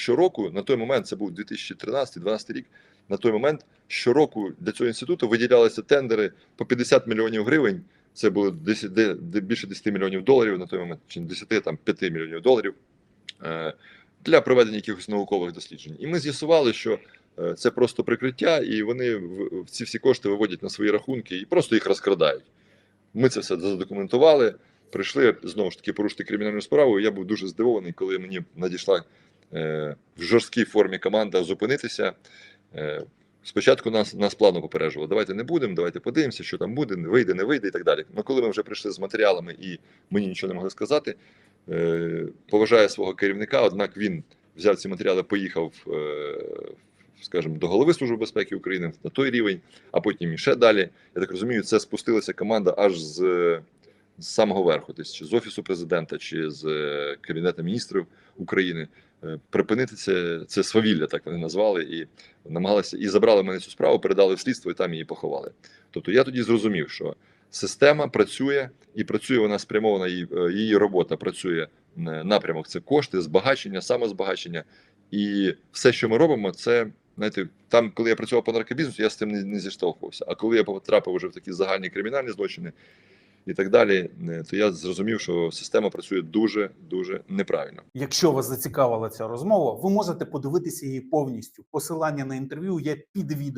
щороку, на той момент це був 2013-2012 рік. На той момент щороку для цього інституту виділялися тендери по 50 мільйонів гривень. Це було 10, де- де більше 10 мільйонів доларів на той момент, чи не 10, там 5 мільйонів доларів е, для проведення якихось наукових досліджень. І ми з'ясували, що е, це просто прикриття, і вони ці всі кошти виводять на свої рахунки і просто їх розкрадають. Ми це все задокументували. Прийшли знову ж таки порушити кримінальну справу. і Я був дуже здивований, коли мені надійшла в жорсткій формі команда зупинитися. Е, спочатку нас, нас плавно попереджували, давайте не будемо, давайте подивимося, що там буде, не вийде, не вийде і так далі. Ну коли ми вже прийшли з матеріалами і мені нічого не могли сказати, е, поважає свого керівника, однак він взяв ці матеріали, поїхав, е, скажімо, до голови Служби безпеки України на той рівень, а потім і ще далі. Я так розумію, це спустилася команда аж з, з самого верху, тобто чи з офісу президента, чи з е, кабінету міністрів України. Е, Припинити це, це свавілля, так вони назвали, і намагалися і забрали мене цю справу, передали в слідство і там її поховали. Тобто я тоді зрозумів, що система працює і працює вона спрямована, її, е, її робота працює напрямок. Це кошти, збагачення, самозбагачення. І все, що ми робимо, це знаєте, там, коли я працював по наркобізнесу, я з цим не, не зіштовхувався. А коли я потрапив вже в такі загальні кримінальні злочини і так далі, е, то я зрозумів, що система працює дуже дуже неправильно. Якщо вас зацікавила ця розмова, ви можете подивитися її повністю. Посилання на інтерв'ю є під відео.